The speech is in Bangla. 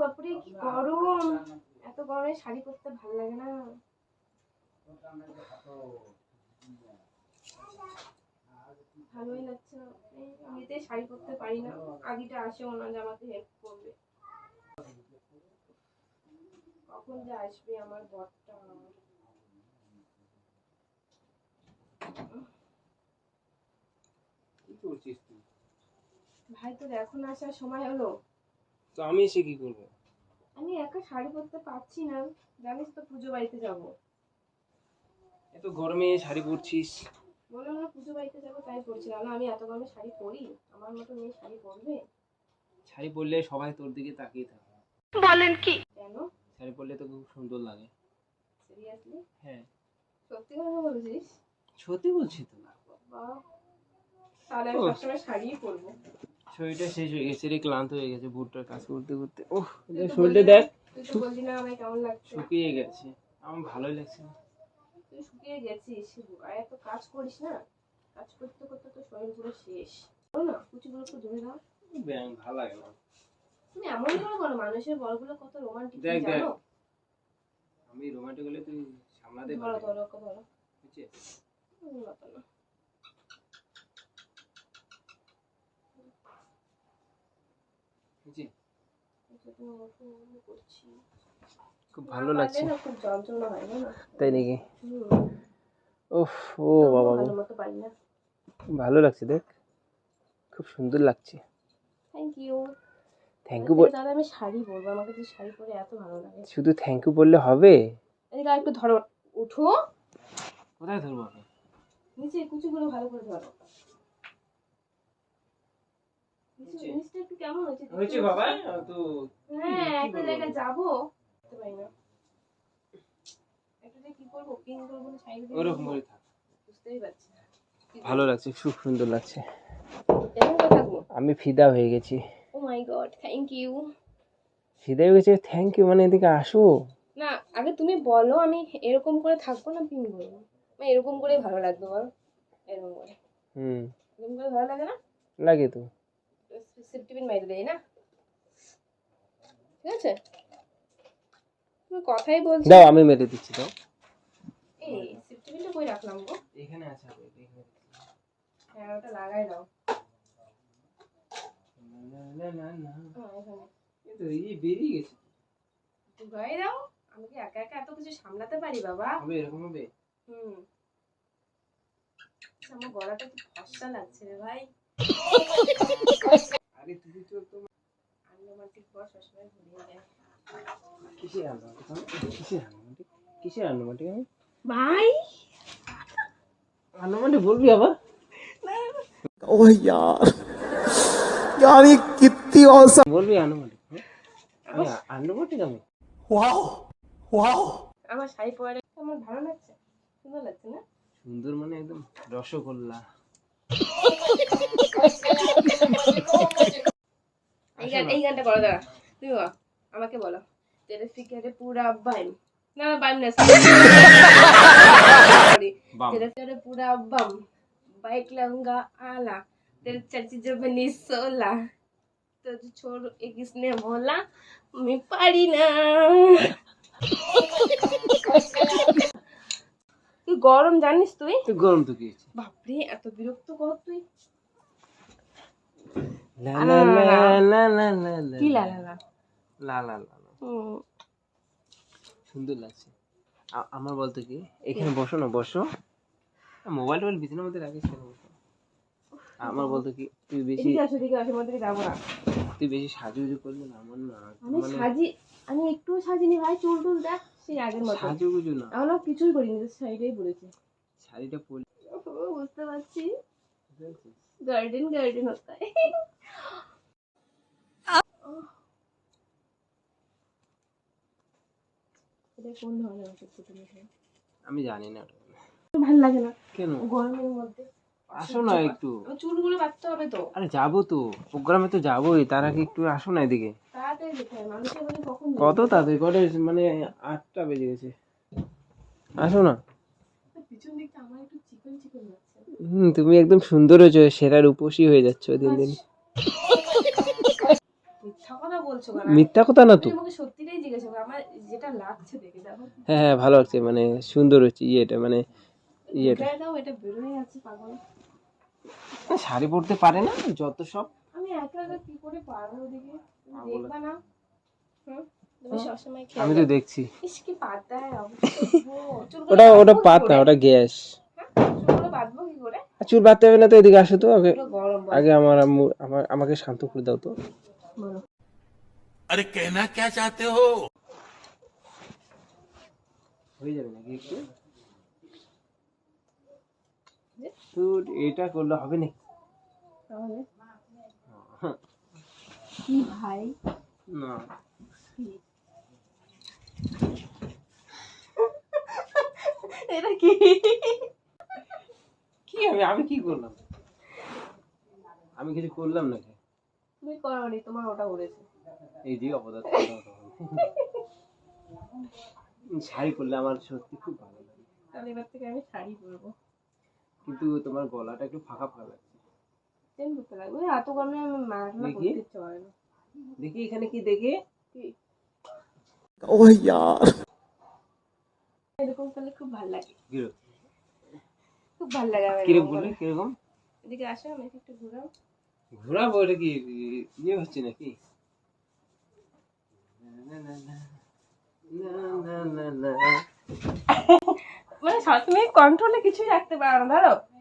বাপরে কি গরম। এত গরমে শাড়ি পরতে ভালো লাগে না। ভালোই লাগছে। না এই এমনিতেই শাড়ি পরতে পারি না। আগিটা আসেও না যে আমাকে হেল্প করবে। কখন যে আসবে আমার বরটা? ভাই তোর এখন আসার সময় হলো? তো আমি এসে কি করব? আমি একা শাড়ি পরতে পারছি না। জানিস তো পুজো বাড়িতে যাব। এত গরমে শাড়ি পরছিস? বললাম না পুজো বাড়িতে যাব তাই পরছিলাম না। আমি এত গরমে শাড়ি পরি? আমার মতো মেয়ে শাড়ি পরবে? শাড়ি পরলে সবাই তোর দিকে তাকিয়ে থাকে। বলেন কি? কেন? শাড়ি পরলে তো খুব সুন্দর লাগে। সিরিয়াসলি হ্যাঁ। সত্যি কথা বলছিস? সত্যি বলছি তো না। বাবা তাহলে আমি। সবসময় শাড়িই পরবো। শরীরটা শেষ হয়ে গেছে রে ক্লান্ত হয়ে গেছে বুটটার কাজ করতে করতে। ওহ তুই শরীরটা দেখ শুকিয়ে গেছে আমার ভালোই লাগছে না। তুই শুকিয়ে গেছিস আর এত কাজ করিস না। কাজ করতে করতে তো শরীর পুরো শেষ। বলো না কুচিগুলো একটু ধরে দাও ব্যাং ভালো লাগে না। তুমি এমন করে করো মানুষের বলগুলো কত রোমান্টিক দেখ, দেখ। আমি রোমান্টিক হলে তুই সামলাতে পারবি ধরো ধরো। বুঝছিস? এটা তো ওরকম করছি। খুব ভালো লাগছে। না খুব যন্ত্রণা হয়? তাই নাকি? ওহ ও বাবা ভালো মতো ভালো লাগছে দেখ। খুব সুন্দর লাগছে। থ্যাংক ইউ থ্যাংক ইউ দাদা আমি শাড়ি পরবো। আমাকে যে শাড়ি পরে এত ভালো লাগে। শুধু থ্যাংক ইউ বললে হবে? এদিকে একটু ধরো। উঠো। কোথায় ধরবো আমি নিচে কুচিগুলো ভালো করে ধরো? নিচটা একটু কেমন হয়েছে হয়েছে বাবা তো হ্যাঁ একটা জায়গায় যাব বুঝতে পারি না। একটু কি করব? পিন করব না সাইড ওরকম করে থাক। বুঝতেই পারছি ভালো লাগছে খুব সুন্দর লাগছে। আমি ফিদা হয়ে গেছি। Oh my god thank you ফিদা হয়ে গেছে থ্যাংক ইউ মানে এদিকে আসো। না আগে তুমি বলো আমি এরকম করে থাকব না পিন করব? মানে এরকম করেই ভালো লাগবে বল? এরকম করে। হুম। এরকম করে ভালো লাগে না? লাগে তো। সেফটি পিন মাইরে দেয় না? ঠিক আছে? তুমি কথাই বলছো। দাও আমি মেরে দিচ্ছি দাও। এই সেফটি পিনটা কই রাখলাম গো? এখানে আছে হ্যাঁ ওটা লাগাই দাও। না না না না। হ্যাঁ এই বেরিয়ে গেছে। ঢুকাই দাও। আমি কি একা একা এত কিছু সামলাতে পারি বাবা? হবে এরকম হবে? হুম। আমার গলাটা কি ফসা লাগছে রে ভাই? আরে তুই তো তো আন্ডোমান্টিক বস সবসময় ভুলিয়ে যায় কিসের আন্ডামাটিক কিসের আন্ডামাটিক কিসের আন্ডামাটিক আমি ভাই আন্ডামাটিক বলবি আবার ओह यार यार ये कितनी औसम বলবি আন্ডামাটিক আমি আন্ডামাটিক আমি वाओ वाओ আমার শাড়ি পরে আমার ভালো লাগছে সুন্দর লাগছে না সুন্দর মানে একদম রসগোল্লা এই গান এই গানটা করো দাঁড়া তুমি বলো আমাকে বলো তেরে ফিকারে পুরা বাইম না না বাইম না সরি বাম तेरे तेरे पूरा बम बाइक लूंगा आला तेरे चाची जब बनी सोला तो जो छोड़ एक किसने बोला मैं पारी ना তুই গরম জানিস তুই তো গরম তো কি হয়েছে বাপরে এত বিরক্ত কর তুই লা লা লা লা লা লা লা লা লা লা লা লা। সুন্দর লাগছে আমার বলতো কি? এখানে বসো না বসো। মোবাইল টোবাইল বিছানার মধ্যে রাখিস কেন বসো? আমার বলতো কি তুই বেশি আসো এদিকে আসো মধ্যে যাব না। তুই বেশি সাজুগুজু করলে না আমার না। আমি সাজি আমি একটু সাজিনি ভাই চুল টুল দেখ সেই আগের মতো। সাজুগুজু না। আমার না কিছুই করিনি সাইডেই পড়েছে শাড়িটা পরলে ও, বুঝতে পারছি। गार्डन गार्डन होता है এটা কোন ধরনের ওষুধ খেতে হবে? আমি জানি না ওটা। ভালো লাগে না কেন গরমের মধ্যে আসো না একটু আমার চুলগুলো বাঁধতে হবে তো আরে যাবো তো প্রোগ্রামে তো যাবোই তার আগে একটু আসো না এদিকে তাড়াতাড়ি যেতে হয় মানুষের বাড়ি কখন যাবে? কত তাড়াতাড়ি কটা মানে আটটা বেজে গেছে আসো না পিছন দিকটা আমার একটু চিকন চিকন লাগছে হুম তুমি একদম সুন্দর হয়েছো সেরা রূপসী হয়ে যাচ্ছ দিন দিন। মিথ্যা কথা না তো। হ্যাঁ হ্যাঁ ভালো লাগছে মানে সুন্দর হচ্ছে ইয়েটা মানে ইয়েটা। শাড়ি পরতে পারে না যত সব। আমি একা একা কি করে পারব ওদিকে? দেখবা না? হুম? তুমি সবসময় খেয়াল আমি তো দেখছি। ওটা ওটা পাতা ওটা গ্যাস চুলগুলো বাঁধবো কি করে আর চুল বাঁধতে হবে না তো এদিকে আসে তো আগে আগে আমার আম্মু আমার আমাকে শান্ত করে দাও তো। আরে কেনা কে চাতে হো? হয়ে যাবে নাকি একটু? এটা করলে হবে না হ্যাঁ। কি ভাই? না। এটা কি? কি আমি কি করলাম? আমি কিছু করলাম নাকি? তুমি করনি তোমার ওটা উড়েছে। এই যে অপদার্থ। শাড়ি পরলে আমার সত্যি খুব ভালো লাগে। তাহলে এবার থেকে আমি শাড়ি পরবো। কিন্তু তোমার গলাটা একটু ফাঁকা ফাঁকা লাগছে। চেন করতে লাগবে। এত গরমে আমি মারাত্মক করতে ইচ্ছে না। দেখি এখানে কি দেখি? ও ইয়ার। এরকম করলে খুব ভালো লাগে। খুব ভালো লাগে আমার কীরকম করলে। কীরকম? এদিকে আসো আমাকে একটু ঘুরাও। ঘোরাবো? এটা কি ইয়ে হচ্ছে নাকি? না, না, না, না, না, না, না। মানে সব- তুমি কন্ট্রোলে কিছুই রাখতে পারো না ধরো।